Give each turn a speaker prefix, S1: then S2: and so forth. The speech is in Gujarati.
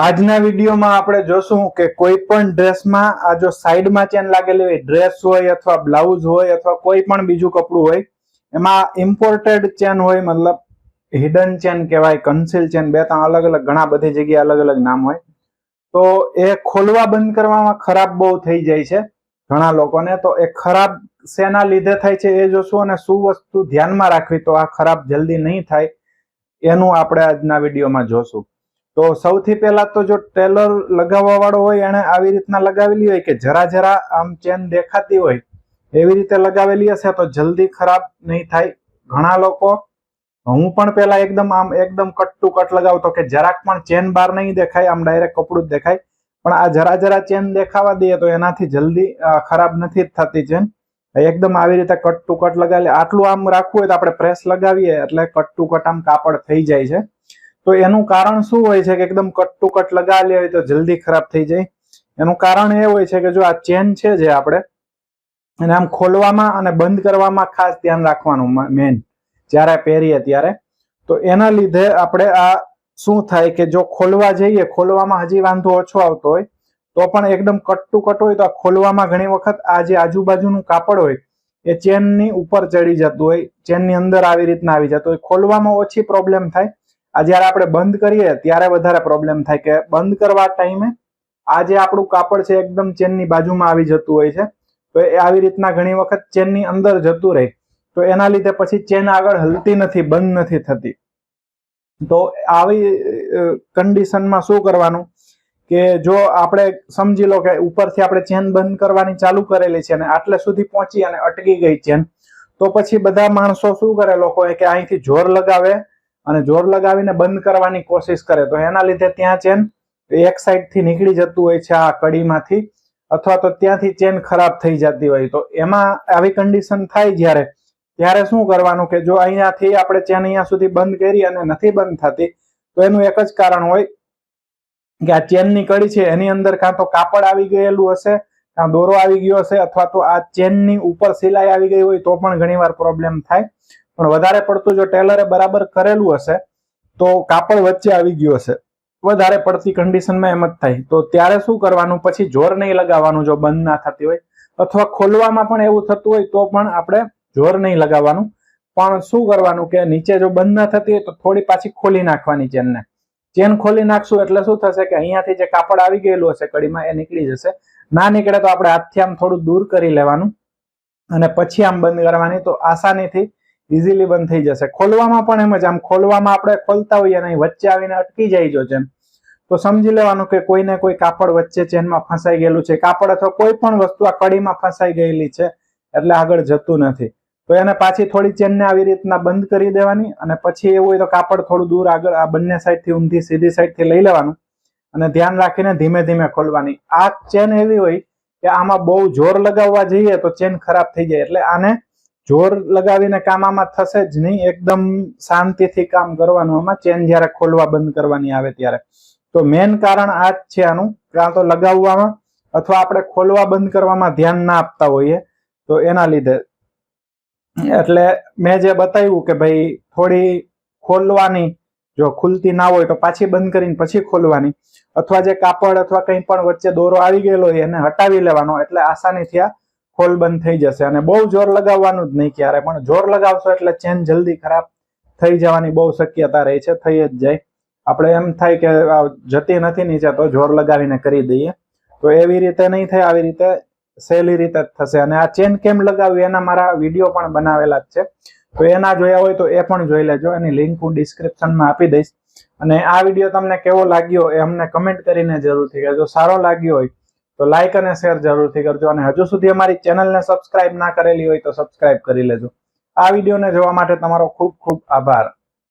S1: આજના વિડીયોમાં આપણે જોશું કે કોઈ પણ ડ્રેસમાં આ જો સાઈડમાં ચેન લાગેલી હોય, ડ્રેસ હોય અથવા બ્લાઉઝ હોય અથવા કોઈ પણ બીજું કપડું હોય, એમાં ઇમ્પોર્ટેડ ચેન હોય, મતલબ હિડન ચેન કહેવાય કન્સિલ ચેન બે ત્રણ અલગ અલગ, ઘણા બધી જગ્યાએ અલગ અલગ નામ હોય. તો એ ખોલવા બંધ કરવામાં ખરાબ બહુ થઈ જાય છે ઘણા લોકોને. તો એ ખરાબ શેના લીધે થાય છે એ જોશું અને શું વસ્તુ ધ્યાનમાં રાખવી તો આ ખરાબ જલ્દી નહીં થાય, એનું આપણે આજના વિડીયોમાં જોશું. તો સૌથી પહેલા તો જો ટેલર લગાવવા વાળો હોય એને આવી રીતના લગાવેલી હોય કે જરા જરા આમ ચેન દેખાતી હોય, એવી રીતે લગાવેલી હશે તો જલ્દી ખરાબ નહીં થાય. ઘણા લોકો, હું પણ પેલા એકદમ આમ એકદમ કટ ટુ કટ લગાવતો કે જરાક પણ ચેન બહાર નહીં દેખાય, આમ ડાયરેક્ટ કપડું જ દેખાય. પણ આ જરા જરા ચેન દેખાવા દઈએ તો એનાથી જલ્દી ખરાબ નથી થતી ચેન. એકદમ આવી રીતે કટ ટુ કટ લગાવી આટલું આમ રાખવું હોય તો આપણે પ્રેસ લગાવીએ એટલે કટ ટુ કટ આમ કાપડ થઈ જાય છે. તો એનું કારણ શું હોય છે કે એકદમ કટ ટુ કટ લગાવેલી હોય તો જલ્દી ખરાબ થઈ જાય? એનું કારણ એ હોય છે કે જો આ ચેન છે જે આપણે, એને આમ ખોલવામાં અને બંધ કરવામાં ખાસ ધ્યાન રાખવાનું મેન જ્યારે પહેરીએ ત્યારે. તો એના લીધે આપણે આ શું થાય કે જો ખોલવા જઈએ, ખોલવામાં હજી વાંધો ઓછો આવતો હોય, તો પણ એકદમ કટ ટુ કટ હોય તો આ ખોલવામાં ઘણી વખત આ જે આજુબાજુનું કાપડ હોય, એ ચેનની ઉપર ચડી જતું હોય, ચેનની અંદર આવી રીતના આવી જતું હોય. ખોલવામાં ઓછી પ્રોબ્લેમ થાય આ જ્યારે આપણે બંધ કરીએ, ત્યારે વધારે પ્રોબ્લેમ થાય કે બંધ કરવા ટાઈમે આ જે આપણું કાપડ છે, એકદમ ચેનની બાજુમાં આવી જતું હોય છે. તો એ આવી રીતના ઘણી વખત ચેનની અંદર જતું રહે. તો એના લીધે પછી ચેન આગળ હલતી નથી, બંધ નથી થતી. તો આવી કન્ડિશનમાં શું કરવાનું? કે જો આપણે સમજી લો કે ઉપરથી આપણે ચેન બંધ કરવાની ચાલુ કરેલી છે અને આટલે સુધી પહોંચી અને અટકી ગઈ ચેન, તો પછી બધા માણસો શું કરે? લોકો કે અહીંથી જોર લગાવે અને જોર લગાવીને બંધ કરવાની કોશિશ કરે, તો એના લીધે ત્યાં ચેન એક સાઈડથી નીકળી જતું હોય છે આ કડીમાંથી, અથવા તો ત્યાંથી ચેન ખરાબ થઈ જતી હોય. તો એમાં આવી કન્ડિશન થાય જ્યારે, ત્યારે શું કરવાનું કે જો અહીંયાથી આપણે ચેન અહીંયા સુધી બંધ કરી અને નથી બંધ થતી, તો એનું એક જ કારણ હોય કે આ ચેનની કડી છે, એની અંદર કાં તો કાપડ આવી ગયેલું હશે, કાં દોરો આવી ગયો હશે, અથવા તો આ ચેનની ઉપર સિલાઈ આવી ગઈ હોય, તો પણ ઘણીવાર પ્રોબ્લેમ થાય. પણ વધારે પડતું જો ટેલરે બરાબર કરેલું હશે, તો કાપડ વચ્ચે આવી ગયું હશે. વધારે પડતી કન્ડિશનમાં એમ જ થાય. તો ત્યારે શું કરવાનું? પછી જોર નહીં લગાવવાનું જો બંધ ના થતી હોય. અથવા ખોલવામાં પણ એવું થતું હોય તો પણ આપણે જોર નહીં લગાવવાનું. પણ શું કરવાનું કે નીચે જો બંધ ના થતી હોય તો થોડી પાછી ખોલી નાખવાની ચેનને. ચેન ખોલી નાખશું એટલે શું થશે કે અહીંયાથી જે કાપડ આવી ગયેલું હશે કડીમાં, એ નીકળી જશે. ના નીકળે તો આપણે હાથથી આમ થોડું દૂર કરી લેવાનું. અને પછી આમ બંધ કરવાની. તો આસાનીથી ઇઝીલી બંધ થઈ જશે. ખોલવામાં પણ એમ જ, આમ ખોલવામાં આપણે ખોલતા હોઈએ અને વચ્ચે આવીને અટકી જાય જો ચેન તો સમજી લેવાનું કે કોઈને કોઈ કાપડ વચ્ચે ચેનમાં ફસાઈ ગયેલું છે. કાપડ અથવા કોઈ પણ વસ્તુ આ કડીમાં ફસાઈ ગયેલી છે, એટલે આગળ જતું નથી. તો એને પાછી થોડી ચેનને આવી રીતના બંધ કરી દેવાની અને પછી એવું હોય તો કાપડ થોડું દૂર આગળ આ બંને સાઈડથી ઊંધી સીધી સાઈડથી લઈ લેવાનું અને ધ્યાન રાખીને ધીમે ધીમે ખોલવાની. આ ચેન એવી હોય કે આમાં બહુ જોર લગાવવા જઈએ તો ચેન ખરાબ થઈ જાય. એટલે આને જોર લગાવીને કામ આમાં થશે જ નહીં. એકદમ શાંતિથી કામ કરવાનું. આમાં ચેન જ્યારે ખોલવા બંધ કરવાની આવે ત્યારે. તો મેન કારણ આ જ છે આનું. કાં તો લગાવવામાં અથવા આપણે ખોલવા બંધ કરવામાં ધ્યાન ના આપતા હોઈએ તો એના લીધે. એટલે મેં જે બતાવ્યું કે ભાઈ થોડી ખોલવાની, જો ખુલતી ના હોય તો પાછી બંધ કરીને પછી ખોલવાની. અથવા જે કાપડ અથવા કંઈ પણ વચ્ચે દોરો આવી ગયેલો હોય એને હટાવી લેવાનો. એટલે આસાનીથી આ ખોલ બંધ થઈ જશે અને બહુ જોર લગાવવાનું જ નહીં ક્યારે, પણ જોર લગાવશો એટલે ચેન જલ્દી ખરાબ થઈ જવાની બહુ શક્યતા રહે છે, થઈ જ જાય. આપણે એમ થાય કે જતી નથી નીચે, તો જોર લગાવીને કરી દઈએ. તો એવી રીતે નહીં થાય, આવી રીતે સહેલી રીતે જ થશે. અને આ ચેન કેમ લગાવવી, એના મારા વીડિયો પણ બનાવેલા જ છે. તો એના જોયા હોય તો એ પણ જોઈ લેજો, એની લિંક હું ડિસ્ક્રિપ્શનમાં આપી દઈશ. અને આ વીડિયો તમને કેવો લાગ્યો એ અમને કમેન્ટ કરીને જરૂરથી કહેજો. સારો લાગ્યો હોય તો લાઈક અને શેર જરૂરથી કરજો અને હજુ સુધી અમારી ચેનલને સબસ્ક્રાઇબ ના કરેલી હોય તો સબસ્ક્રાઇબ કરી લેજો. આ વિડીયોને જોવા માટે તમારો ખૂબ ખૂબ આભાર.